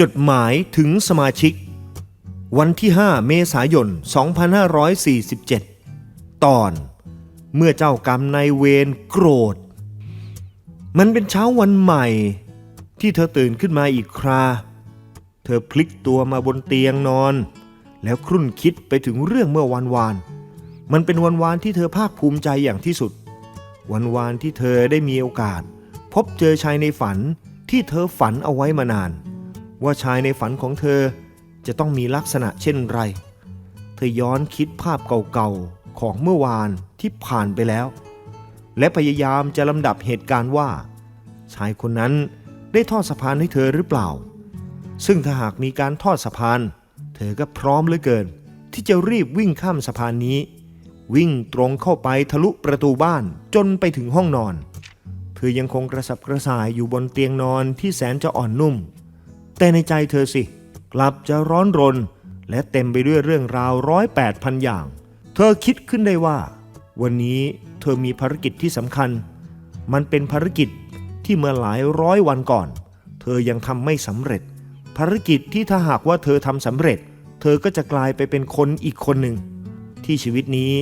จดหมายถึงสมาชิก วันที่ 5 เมษายน 2547 ตอนเมื่อเจ้ากรรมนายเวรโกรธ มันเป็นเช้าวันใหม่ ที่เธอตื่นขึ้นมาอีกครา เธอพลิกตัวมาบนเตียงนอน แล้วครุ่นคิดไปถึงเรื่องเมื่อวันวาน มันเป็นวันวานที่เธอภาคภูมิใจอย่างที่สุด วันวานที่เธอได้มีโอกาส พบเจอชายในฝันที่เธอฝันเอาไว้มานาน ว่าชายในฝันของเธอจะต้องมีลักษณะเช่นไร เธอย้อนคิดภาพเก่าๆของเมื่อวานที่ผ่านไปแล้ว และพยายามจะลำดับเหตุการณ์ว่า ชายคนนั้นได้ทอดสะพานให้เธอหรือเปล่า ซึ่งถ้าหากมีการทอดสะพาน เธอก็พร้อมเหลือเกิน ที่จะรีบวิ่งข้ามสะพานนี้ วิ่งตรงเข้าไปทะลุประตูบ้านจนไปถึงห้องนอน เธอยังคงกระสับกระส่ายอยู่บนเตียงนอนที่แสนจะอ่อนนุ่ม แต่ในใจเธอสิ กลับจะร้อนรน และเต็มไปด้วยเรื่องราวร้อยแปดพันอย่าง เธอคิดขึ้นได้ว่า วันนี้เธอมีภารกิจที่สำคัญ มันเป็นภารกิจที่เมื่อหลายร้อยวันก่อน เธอยังทำไม่สำเร็จ ภารกิจที่ถ้าหากว่าเธอทำสำเร็จ เธอก็จะกลายไปเป็นคนอีกคนหนึ่ง ที่ชีวิตนี้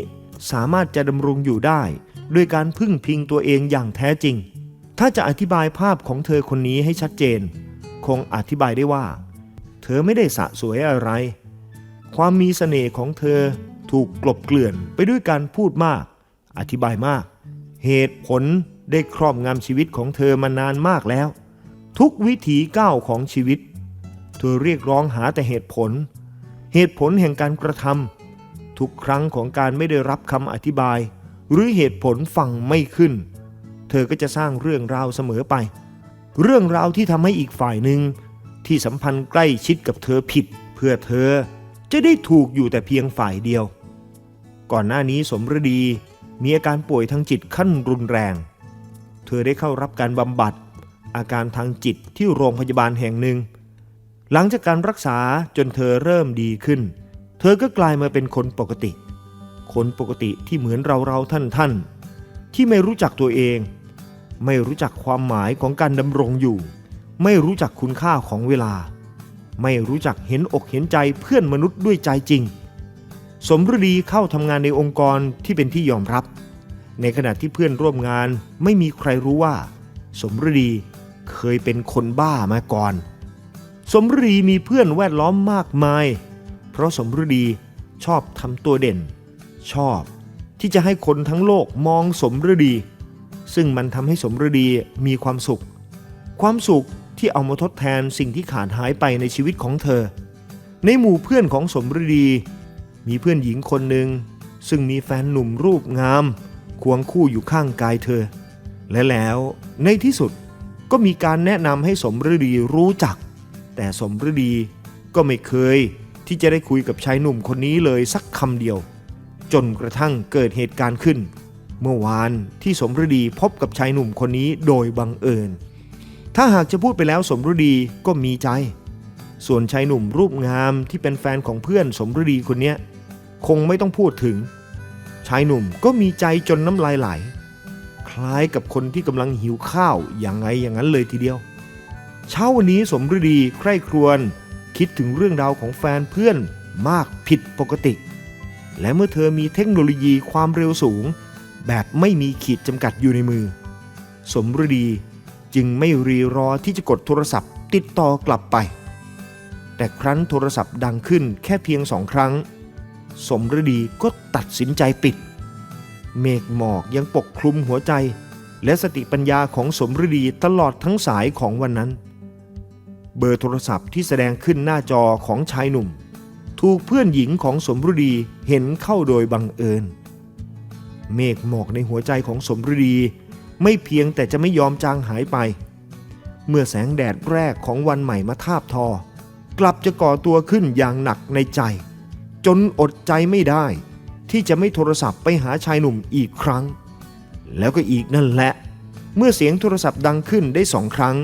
สามารถจะดำรงอยู่ได้ด้วยการพึ่งพิงตัวเองอย่างแท้จริง ถ้าจะอธิบายภาพของเธอคนนี้ให้ชัดเจน คงอธิบายได้ว่า เธอไม่ได้สะสวยอะไร ความมีเสน่ห์ของเธอถูกกลบเกลื่อนไปด้วยการพูดมาก อธิบายมาก เหตุผลได้ครอบงำชีวิตของเธอมานานมากแล้ว ทุกวิถีก้าวของชีวิต เธอเรียกร้องหาแต่เหตุผล เหตุผลแห่งการกระทำทุกครั้งของการไม่ได้รับคำอธิบาย หรือเหตุผลฟังไม่ขึ้น เธอก็จะสร้างเรื่องราวเสมอไป เรื่องราวที่ทำให้อีกฝ่ายหนึ่งที่สัมพันธ์ใกล้ชิดกับเธอผิด เพื่อเธอจะได้ถูกอยู่แต่เพียงฝ่ายเดียว ก่อนหน้านี้สมฤดีมีอาการป่วยทางจิตขั้นรุนแรง เธอได้เข้ารับการบำบัด อาการทางจิตที่โรงพยาบาลแห่งหนึ่ง หลังจากการรักษาจนเธอเริ่มดีขึ้น เธอก็กลายมาเป็นคนปกติ คนปกติที่เหมือนเราเราท่านท่านๆที่ไม่รู้จักตัวเอง ไม่รู้จักความหมายของการดำรงอยู่ ไม่รู้จักคุณค่าของเวลา ไม่รู้จักเห็นอกเห็นใจเพื่อนมนุษย์ด้วยใจจริง สมฤดีเข้าทำงานในองค์กรที่เป็นที่ยอมรับ ในขณะที่เพื่อนร่วมงานไม่มีใครรู้ว่า สมฤดีเคยเป็นคนบ้ามาก่อน สมฤดีมีเพื่อนแวดล้อมมากมาย เพราะสมฤดีชอบทำตัวเด่น ชอบที่จะให้คนทั้งโลกมองสมฤดี ซึ่งมันทำให้สมฤดีมีความสุข ความสุขที่เอามาทดแทนสิ่งที่ขาดหายไปในชีวิตของเธอ ในหมู่เพื่อนของสมฤดี มีเพื่อนหญิงคนหนึ่ง ซึ่งมีแฟนหนุ่มรูปงาม ควงคู่อยู่ข้างกายเธอ และแล้วในที่สุดก็มีการแนะนำให้สมฤดีรู้จัก แต่สมฤดีก็ไม่เคยที่จะได้คุยกับชายหนุ่มคนนี้เลยสักคำเดียว จนกระทั่งเกิดเหตุการณ์ขึ้น เมื่อวานที่สมฤดีพบกับชายหนุ่มคนนี้โดยบังเอิญ ถ้าหากจะพูดไปแล้วสมฤดีก็มีใจ ส่วนชายหนุ่มรูปงามที่เป็นแฟนของเพื่อนสมฤดีคนนี้คงไม่ต้องพูดถึง ชายหนุ่มก็มีใจจนน้ำลายไหล คล้ายกับคนที่กำลังหิวข้าวอย่างไงอย่างนั้นเลยทีเดียว เช้าวันนี้สมฤดีใคร่ครวญคิดถึงเรื่องราวของแฟนเพื่อนมากผิดปกติ และเมื่อเธอมีเทคโนโลยีความเร็วสูง แบบไม่มีขีดจำกัดอยู่ในมือ สมฤดีจึงไม่รีรอที่จะกดโทรศัพท์ติดต่อกลับไป แต่ครั้นโทรศัพท์ดังขึ้นแค่เพียงสองครั้ง สมฤดีก็ตัดสินใจปิด เมฆหมอกยังปกคลุมหัวใจ และสติปัญญาของสมฤดีตลอดทั้งสายของวันนั้น เบอร์โทรศัพท์ที่แสดงขึ้นหน้าจอของชายหนุ่ม ถูกเพื่อนหญิงของสมฤดีเห็นเข้าโดยบังเอิญ เมฆหมอกในหัวใจของสมฤดี ไม่เพียงแต่จะไม่ยอมจางหายไป เมื่อแสงแดดแรกของวันใหม่มาทาบทอ กลับจะก่อตัวขึ้นอย่างหนักในใจ จนอดใจไม่ได้ ที่จะไม่โทรศัพท์ไปหาชายหนุ่มอีกครั้ง แล้วก็อีกนั่นแหละ เมื่อเสียงโทรศัพท์ดังขึ้นได้สองครั้ง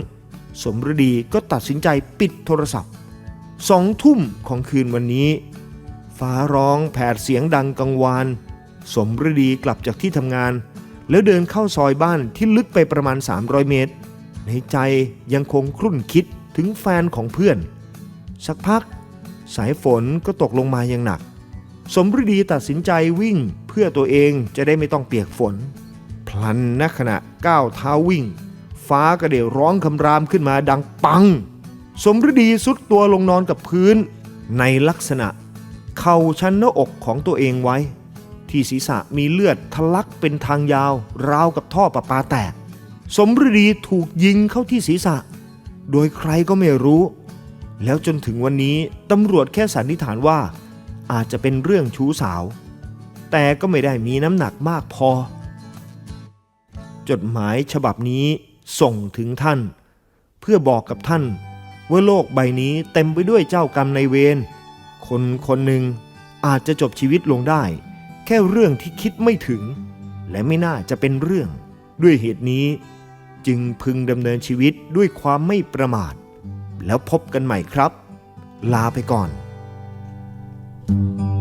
สมฤดีก็ตัดสินใจปิดโทรศัพท์สองทุ่มของคืนวันนี้ ฟ้าร้องแผดเสียงดังกังวาน สมฤดีกลับจากที่ทำงาน แล้วเดินเข้าซอยบ้านที่ลึกไปประมาณ 300 เมตร ในใจยังคงครุ่นคิดถึงแฟนของเพื่อน สักพัก สายฝนก็ตกลงมาอย่างหนัก สมฤดีตัดสินใจวิ่งเพื่อตัวเองจะได้ไม่ต้องเปียกฝน พลันณขณะก้าวเท้าวิ่ง ฟ้ากระเดี่ยวร้องคำรามขึ้นมาดังปัง สมฤดีสุดตัวลงนอนกับพื้น ในลักษณะเข่าชันหน้าอกของตัวเองไว้ ที่ศีรษะมีเลือดทะลักเป็นทางยาว ราวกับท่อประปาแตก สมฤดีถูกยิงเข้าที่ศีรษะ โดยใครก็ไม่รู้ แล้วจนถึงวันนี้ตำรวจแค่สันนิษฐานว่า อาจจะเป็นเรื่องชู้สาว แต่ก็ไม่ได้มีน้ำหนักมากพอ จดหมายฉบับนี้ส่งถึงท่าน เพื่อบอกกับท่าน ว่าโลกใบนี้เต็มไปด้วยเจ้ากรรมในายเวรคนคนหนึ่งอาจจะจบชีวิตลงได้ แค่เรื่องที่คิดไม่ถึง และไม่น่าจะเป็นเรื่อง ด้วยเหตุนี้ จึงพึงดำเนินชีวิตด้วยความไม่ประมาท แล้วพบกันใหม่ครับ ลาไปก่อน thank you